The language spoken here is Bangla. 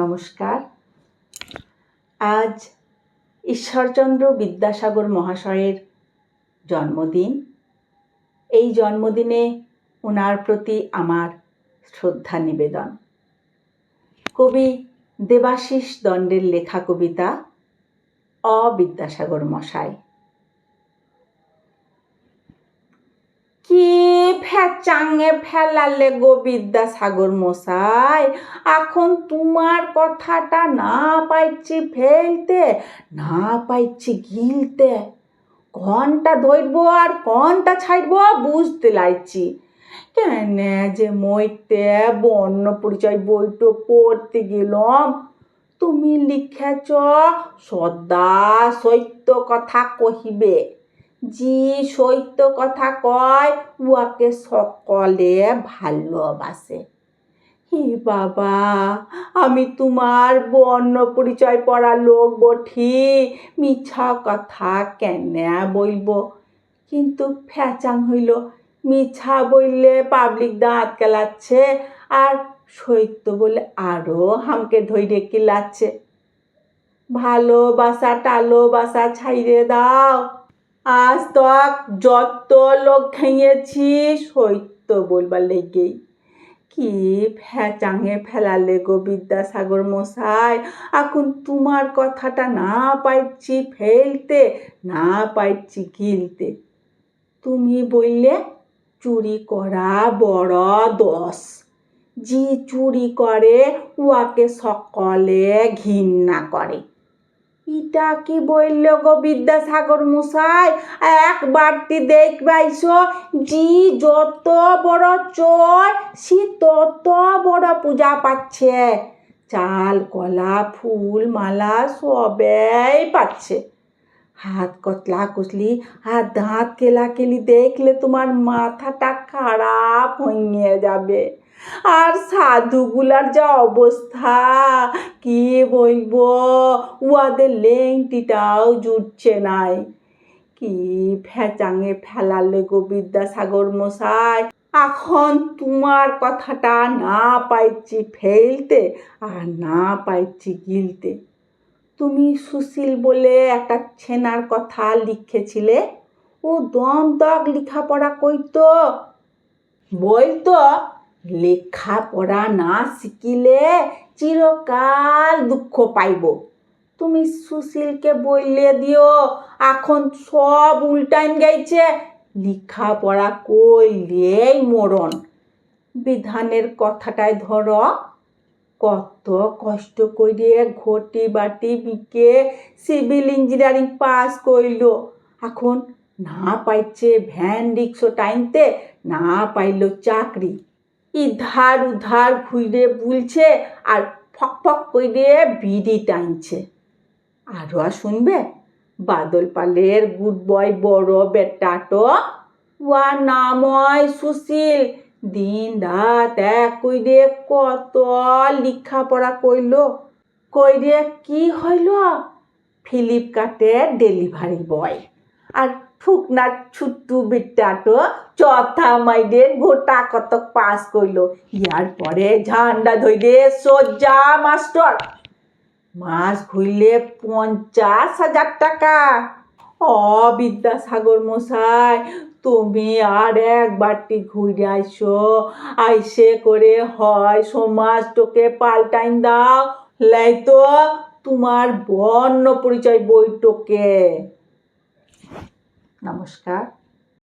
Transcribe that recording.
নমস্কার। আজ ঈশ্বরচন্দ্র বিদ্যাসাগর মহাশয়ের জন্মদিন। এই জন্মদিনে ওনার প্রতি আমার শ্রদ্ধা নিবেদন। কবি দেবাশিস দণ্ডের লেখা কবিতা অবিদ্যাসাগর মশাই কি ফ্যাচাঙে ফেলালে গো বিদ্যাসাগর মশাই, এখন তোমার কথাটা না পাইছি ফেলতে, না পাইছি গিলতে। কোনটা ধরবো আর কনটা ছাড়বো বুঝতে লাইছি। কেন যে মইতে বর্ণ পরিচয় বইটো পড়তে গেলাম। তুমি লিখেছ, সদা সত্য কথা কহিবে। জি সত্য কথা কয় উয়াকে সকলে ভালোবাসে। হি বাবা, আমি তোমার বর্ণ পরিচয় পড়া লোক বঠি, মিছা কথা কেন বলব? কিন্তু ফ্যাচাং হইল, মিছা বললে পাবলিক দাঁত কেলাচ্ছে, আর সত্য বলে আরও হামকে ধৈর্য কিলাচ্ছে। ভালোবাসা টালোবাসা ছাইরে দাও। আজ তক যত লোক খেয়েছি, সত্য বলবার লেগেই। কি ফ্যাচাঙে ফেলালে গো বিদ্যাসাগর মশাই, এখন তোমার কথাটা না পাইছি ফেলতে, না পাইছি গিলতে। তুমি বললে, চুরি করা বড় দোষ। যে চুরি করে উয়াকে সকলে ঘৃণা করে। ইটা কি বলল গো বিদ্যাসাগর মশাই? একবারটি দেখবাইছ জি যত বড় চোর, সে তত বড় পূজা পাচ্ছে। চাল, কলা, ফুল, মালা সবাই পাচ্ছে। হাত কতলা কুচলি আর দাঁত কেলা কেলি দেখলে তোমার মাথাটা খারাপ হয়ে যাবে। আর সাধুগুলার যা অবস্থা, কি বলব? উয়াদের লেংটিটাও জুটছে নাই। কি ফ্যাচাঙে ফেলালে গো বিদ্যাসাগর মশাই। এখন তোমার কথাটা না পাইছি ফেলতে আর না পাইছি গিলতে। তুমি সুশীল বলে একটা ছেনার কথা লিখেছিলে? ও দম দক লেখাপড়া কইতো বলতো, লেখাপড়া না শিখিলে চিরকাল দুঃখ পাইব। তুমি সুশীলকে বললে দিও, এখন সব উল্টাইন গাইছে, লেখাপড়া কইলেই মরণ। বিধানের কথাটায় ধর। কত কষ্ট করে ঘটি বাটি বিকে সিভিল ইঞ্জিনিয়ারিং পাস করল। এখন না পাইছে ভ্যান রিক্সো টাইমতে না পাইল চাকরি। ইধার উধার ঘুরে বুলছে আর ফক ফক করে বিড়ি টানছে আরও আর শুনবে? বাদল পালের গুড বয় বড় বেটাটো। ওয়া নাময় সুশীল। দিন রাত এক কই কইরে কত লেখাপড়া কইল কইরে কি হইল? ফ্লিপকার্টের ডেলিভারি বয়। আর ফুকনার ছুট্টু বিট্টাটো চথা মাইডে গোটা কত পাস করল ইয়ার পরে ঝান্ডা ধইরে সোজা মাস্টার। মাস ঘুরলে পঞ্চাশ হাজার টাকা। অ বিদ্যাসাগর মশাই, তুমি আর একবারটি ঘুরে আইসো। আইসে করে হয় সমাজ তোকে পাল্টাইন দাও। লাই তো তোমার বর্ণ পরিচয় বইটকে। নমস্কার।